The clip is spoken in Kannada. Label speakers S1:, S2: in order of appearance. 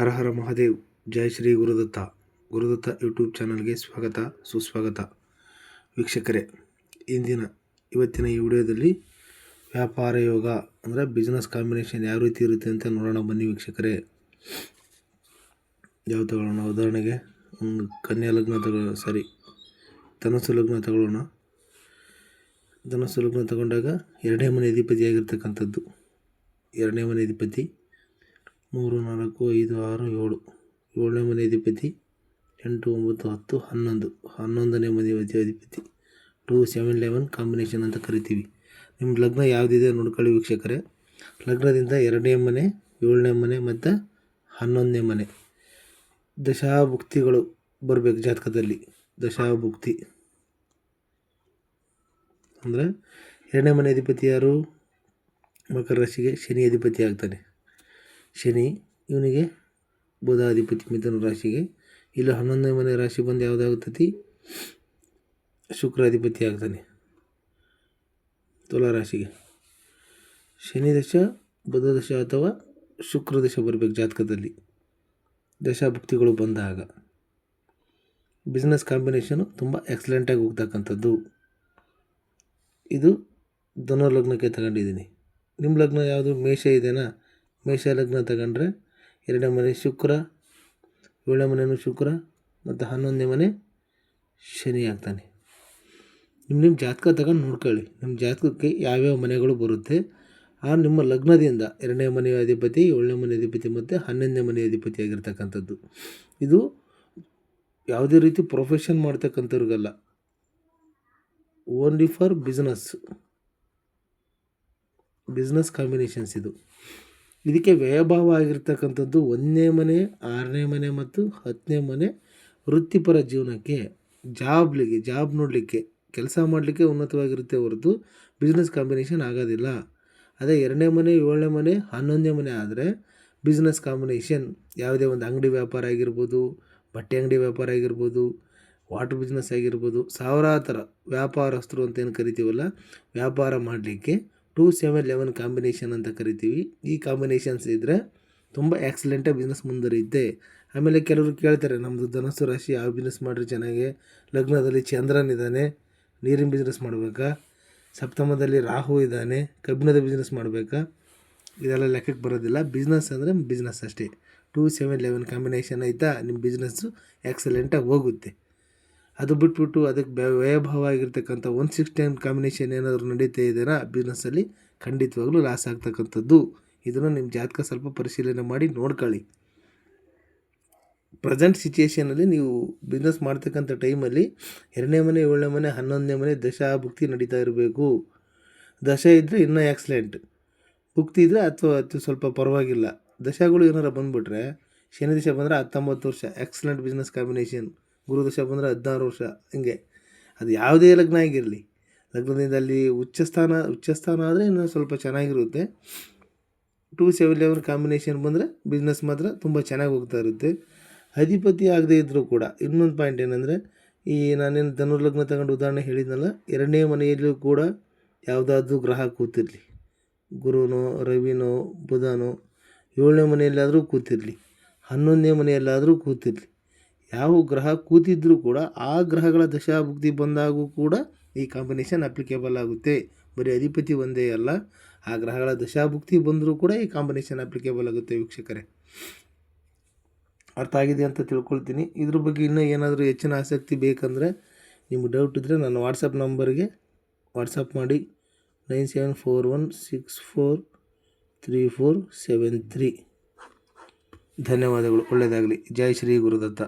S1: ಹರ ಹರ ಮಹಾದೇವ್, ಜೈ ಶ್ರೀ ಗುರುದತ್ತ. ಗುರುದತ್ತ ಯೂಟ್ಯೂಬ್ ಚಾನಲ್ಗೆ ಸ್ವಾಗತ, ಸುಸ್ವಾಗತ. ವೀಕ್ಷಕರೇ, ಇಂದಿನ, ಇವತ್ತಿನ ಈ ವಿಡಿಯೋದಲ್ಲಿ ವ್ಯಾಪಾರ ಯೋಗ ಅಂದರೆ ಬಿಸ್ನೆಸ್ ಕಾಂಬಿನೇಷನ್ ಯಾವ ರೀತಿ ಇರುತ್ತೆ ಅಂತ ನೋಡೋಣ ಬನ್ನಿ ವೀಕ್ಷಕರೇ. ಯಾವ ತಗೊಳ್ಳೋಣ? ಉದಾಹರಣೆಗೆ, ಒಂದು ಕನ್ಯಾ ಲಗ್ನ ತಗೊಳ್ಳೋಣ ಸಾರಿ ಧನಸ್ಸು ಲಗ್ನ ತಗೊಳ್ಳೋಣ. ಧನಸ್ಸು ಲಗ್ನ ತಗೊಂಡಾಗ ಎರಡನೇ ಮನೆ ಅಧಿಪತಿ ಆಗಿರ್ತಕ್ಕಂಥದ್ದು. ಎರಡನೇ ಮನೆ ಅಧಿಪತಿ. ಮೂರು, ನಾಲ್ಕು, ಐದು, ಆರು, ಏಳು. ಏಳನೇ ಮನೆ ಅಧಿಪತಿ, ಎಂಟು, ಒಂಬತ್ತು, ಹತ್ತು, ಹನ್ನೊಂದು. ಹನ್ನೊಂದನೇ ಮನೆ ಅಧಿ- ಅಧಿಪತಿ. ಟೂ, ಸೆವೆನ್, ಲೆವೆನ್ ಕಾಂಬಿನೇಷನ್ ಅಂತ ಕರಿತೀವಿ. ನಿಮ್ಮ ಲಗ್ನ ಯಾವುದಿದೆ ನೋಡ್ಕೊಳ್ಳಿ ವೀಕ್ಷಕರೇ. ಲಗ್ನದಿಂದ ಎರಡನೇ ಮನೆ, ಏಳನೇ ಮನೆ ಮತ್ತು ಹನ್ನೊಂದನೇ ಮನೆ. ದಶಾಭುಕ್ತಿಗಳು ಬರಬೇಕು ಜಾತಕದಲ್ಲಿ. ದಶಾಭುಕ್ತಿ. ಅಂದರೆ ಎರಡನೇ ಮನೆ ಅಧಿಪತಿ ಯಾರು? ಮಕರ ರಾಶಿಗೆ ಶನಿ ಅಧಿಪತಿ ಆಗ್ತಾನೆ. ಶನಿ, ಇವನಿಗೆ ಬುಧಾಧಿಪತಿ ಮಿಥುನ ರಾಶಿಗೆ. ಇಲ್ಲಿ ಹನ್ನೊಂದನೇ ಮನೆ ರಾಶಿ ಬಂದು ಯಾವುದಾಗುತ್ತತಿ? ಶುಕ್ರಾಧಿಪತಿ ಆಗ್ತಾನೆ. ತುಲಾ ರಾಶಿಗೆ. ಶನಿ ದಶ, ಬುಧ ದಶ ಅಥವಾ ಶುಕ್ರ ದಶ ಬರಬೇಕು ಜಾತಕದಲ್ಲಿ. ದಶಾಭುಕ್ತಿಗಳು ಬಂದಾಗ. ಬಿಸ್ನೆಸ್ ಕಾಂಬಿನೇಷನು ತುಂಬ ಎಕ್ಸಲೆಂಟಾಗಿ ಹೋಗ್ತಕ್ಕಂಥದ್ದು. ಇದು ಧನುರ್ ಲಗ್ನಕ್ಕೆ ತಗೊಂಡಿದ್ದೀನಿ. ನಿಮ್ಮ ಲಗ್ನ ಯಾವುದು? ಮೇಷ ಇದೆನಾ? ಮೇಷ ಲಗ್ನ ತಗೊಂಡ್ರೆ ಎರಡನೇ ಮನೆ ಶುಕ್ರ, ಏಳನೇ ಮನೆಯೂ ಶುಕ್ರ ಮತ್ತು ಹನ್ನೊಂದನೇ ಮನೆ ಶನಿ ಆಗ್ತಾನೆ. ನಿಮ್ಮ ನಿಮ್ಮ ಜಾತಕ ತಗೊಂಡು ನೋಡ್ಕೊಳ್ಳಿ. ನಿಮ್ಮ ಜಾತಕಕ್ಕೆ ಯಾವ್ಯಾವ ಮನೆಗಳು ಬರುತ್ತೆ. ಆ ನಿಮ್ಮ ಲಗ್ನದಿಂದ ಎರಡನೇ ಮನೆಯ ಅಧಿಪತಿ, ಏಳನೇ ಮನೆ ಅಧಿಪತಿ ಮತ್ತು ಹನ್ನೊಂದನೇ ಮನೆ ಅಧಿಪತಿ ಆಗಿರ್ತಕ್ಕಂಥದ್ದು. ಇದು ಯಾವುದೇ ರೀತಿ profession ಮಾಡ್ತಕ್ಕಂಥವ್ರಿಗಲ್ಲ. Only for business business combinations ಇದು. ಇದಕ್ಕೆ ವ್ಯಯಭಾವ ಆಗಿರ್ತಕ್ಕಂಥದ್ದು ಒಂದನೇ ಮನೆ, ಆರನೇ ಮನೆ ಮತ್ತು ಹತ್ತನೇ ಮನೆ ವೃತ್ತಿಪರ ಜೀವನಕ್ಕೆ ಜಾಬ್ಲಿಗೆ ಜಾಬ್ ನೋಡಲಿಕ್ಕೆ, ಕೆಲಸ ಮಾಡಲಿಕ್ಕೆ ಉನ್ನತವಾಗಿರುತ್ತೆ ಹೊರತು ಬಿಸ್ನೆಸ್ ಕಾಂಬಿನೇಷನ್ ಆಗೋದಿಲ್ಲ. ಅದೇ ಎರಡನೇ ಮನೆ, ಏಳನೇ ಮನೆ, ಹನ್ನೊಂದನೇ ಮನೆ ಆದರೆ ಬಿಸ್ನೆಸ್ ಕಾಂಬಿನೇಷನ್ ಯಾವುದೇ ಒಂದು ಅಂಗಡಿ ವ್ಯಾಪಾರ ಆಗಿರ್ಬೋದು, ಬಟ್ಟೆ ಅಂಗಡಿ ವ್ಯಾಪಾರ ಆಗಿರ್ಬೋದು ವಾಟರ್ ಬಿಸ್ನೆಸ್ ಆಗಿರ್ಬೋದು, ಸಾವಿರಾರು ಥರ ವ್ಯಾಪಾರಸ್ಥರು ಅಂತ ಏನು ಕರಿತೀವಲ್ಲ, ವ್ಯಾಪಾರ ಮಾಡಲಿಕ್ಕೆ ಟೂ ಸೆವೆನ್ ಲೆವೆನ್ ಕಾಂಬಿನೇಷನ್ ಅಂತ ಕರಿತೀವಿ. ಈ ಕಾಂಬಿನೇಷನ್ಸ್ ಇದ್ದರೆ ತುಂಬ ಎಕ್ಸಲೆಂಟಾಗಿ ಬಿಸ್ನೆಸ್ ಮುಂದುವರಿಯುತ್ತೆ. ಆಮೇಲೆ ಕೆಲವರು ಕೇಳ್ತಾರೆ ನಮ್ಮದು ಧನಸ್ಸು ರಾಶಿ ಯಾವ ಬಿಸ್ನೆಸ್ ಮಾಡಿರಿ ಚೆನ್ನಾಗಿ? ಲಗ್ನದಲ್ಲಿ ಚಂದ್ರನ್ ಇದ್ದಾನೆ, ನೀರಿನ ಬಿಸ್ನೆಸ್ ಮಾಡಬೇಕಾ? ಸಪ್ತಮದಲ್ಲಿ ರಾಹು ಇದ್ದಾನೆ, ಕಬ್ಬಿಣದ ಬಿಸ್ನೆಸ್ ಮಾಡಬೇಕಾ? ಇದೆಲ್ಲ ಲೆಕ್ಕಕ್ಕೆ ಬರೋದಿಲ್ಲ. ಬಿಸ್ನೆಸ್ ಅಂದರೆ ಬಿಸ್ನೆಸ್ ಅಷ್ಟೇ. ಟೂ ಸೆವೆನ್ ಲೆವೆನ್ ಕಾಂಬಿನೇಷನ್ ಆಯಿತಾ ನಿಮ್ಮ ಬಿಸ್ನೆಸ್ಸು ಎಕ್ಸಲೆಂಟಾಗಿ ಹೋಗುತ್ತೆ. ಅದು ಬಿಟ್ಬಿಟ್ಟು ಅದಕ್ಕೆ ವ್ಯ- ವ್ಯಯಭಾವ ಆಗಿರ್ತಕ್ಕಂಥ ಒನ್ ಸಿಕ್ಸ್ ಟೆನ್ ಕಾಂಬಿನೇಷನ್ ಏನಾದರೂ ನಡೀತಾ ಇದೆಯಾ ಬಿಸ್ನೆಸ್ಸಲ್ಲಿ ಖಂಡಿತವಾಗ್ಲೂ ಲಾಸ್ ಆಗ್ತಕ್ಕಂಥದ್ದು. ಇದನ್ನು ನಿಮ್ಮ ಜಾತಕ ಸ್ವಲ್ಪ ಪರಿಶೀಲನೆ ಮಾಡಿ ನೋಡ್ಕೊಳ್ಳಿ. ಪ್ರೆಸೆಂಟ್ ಸಿಚುಯೇಷನಲ್ಲಿ ನೀವು ಬಿಸ್ನೆಸ್ ಮಾಡ್ತಕ್ಕಂಥ ಟೈಮಲ್ಲಿ ಎರಡನೇ ಮನೆ, ಏಳನೇ ಮನೆ, ಹನ್ನೊಂದನೇ ಮನೆ ದಶ ಭುಕ್ತಿ ನಡೀತಾ ಇರಬೇಕು. ದಶ ಇದ್ದರೆ ಇನ್ನೂ ಎಕ್ಸಲೆಂಟ್ ಭುಕ್ತಿ ಇದ್ದರೆ ಅಥವಾ ಅದು ಸ್ವಲ್ಪ ಪರವಾಗಿಲ್ಲ. ದಶಗಳು ಏನಾರು ಬಂದುಬಿಟ್ರೆ, ಶನಿ ದಶ ಬಂದರೆ ಹತ್ತೊಂಬತ್ತು ವರ್ಷ ಎಕ್ಸಲೆಂಟ್ ಬಿಸ್ನೆಸ್ ಕಾಂಬಿನೇಷನ್ ಗುರು ದಶ ಬಂದರೆ ಹದಿನಾರು ವರ್ಷ, ಹಿಂಗೆ. ಅದು ಯಾವುದೇ ಲಗ್ನ ಆಗಿರಲಿ. ಲಗ್ನದಿಂದ ಅಲ್ಲಿ ಉಚ್ಚಸ್ಥಾನ ಉಚ್ಚಸ್ಥಾನ ಆದರೆ ಇನ್ನೂ ಸ್ವಲ್ಪ ಚೆನ್ನಾಗಿರುತ್ತೆ. ಟೂ ಸೆವೆನ್ ಲೆವೆನ್ ಕಾಂಬಿನೇಷನ್ ಬಂದರೆ ಬಿಸ್ನೆಸ್ ಮಾತ್ರ ತುಂಬ ಚೆನ್ನಾಗಿ ಹೋಗ್ತಾ ಇರುತ್ತೆ. ಅಧಿಪತಿ ಆಗದೇ ಇದ್ದರೂ ಕೂಡ ಇನ್ನೊಂದು ಪಾಯಿಂಟ್ ಏನಂದರೆ, ಈ ನಾನೇನು ಧನುರ್ಲಗ್ನ ತಗೊಂಡು ಉದಾಹರಣೆ ಹೇಳಿದ್ನಲ್ಲ, ಎರಡನೇ ಮನೆಯಲ್ಲೂ ಕೂಡ ಯಾವುದಾದ್ರೂ ಗ್ರಹ ಕೂತಿರಲಿ. ಗುರುನೋ, ರವಿನೋ, ಬುಧನೋ, ಏಳನೇ ಮನೆಯಲ್ಲಾದರೂ ಕೂತಿರಲಿ. ಹನ್ನೊಂದನೇ ಮನೆಯಲ್ಲಾದರೂ ಕೂತಿರಲಿ. ಯಾವ ಗ್ರಹ ಕೂತಿದ್ರೂ ಕೂಡ ಆ ಗ್ರಹಗಳ ದಶಾಭುಕ್ತಿ ಬಂದಾಗೂ ಕೂಡ ಈ ಕಾಂಬಿನೇಷನ್ ಅಪ್ಲಿಕೇಬಲ್ ಆಗುತ್ತೆ. ಬರೀ ಅಧಿಪತಿ ಒಂದೇ ಅಲ್ಲ, ಆ ಗ್ರಹಗಳ ದಶಾಭುಕ್ತಿ ಬಂದರೂ ಕೂಡ ಈ ಕಾಂಬಿನೇಷನ್ ಅಪ್ಲಿಕೇಬಲ್ ಆಗುತ್ತೆ ವೀಕ್ಷಕರೇ. ಅರ್ಥ ಆಗಿದೆ ಅಂತ ತಿಳ್ಕೊಳ್ತೀನಿ. ಇದ್ರ ಬಗ್ಗೆ ಇನ್ನೂ ಏನಾದರೂ ಹೆಚ್ಚಿನ ಆಸಕ್ತಿ ಬೇಕಂದರೆ ನಿಮ್ಗೆ ಡೌಟ್ ಇದ್ದರೆ ನನ್ನ ವಾಟ್ಸಪ್ ನಂಬರ್ಗೆ ವಾಟ್ಸಪ್ ಮಾಡಿ. Nine seven four one six four three four seven three. ಧನ್ಯವಾದಗಳು. ಒಳ್ಳೆಯದಾಗಲಿ. ಜೈ ಶ್ರೀ ಗುರುದತ್ತ.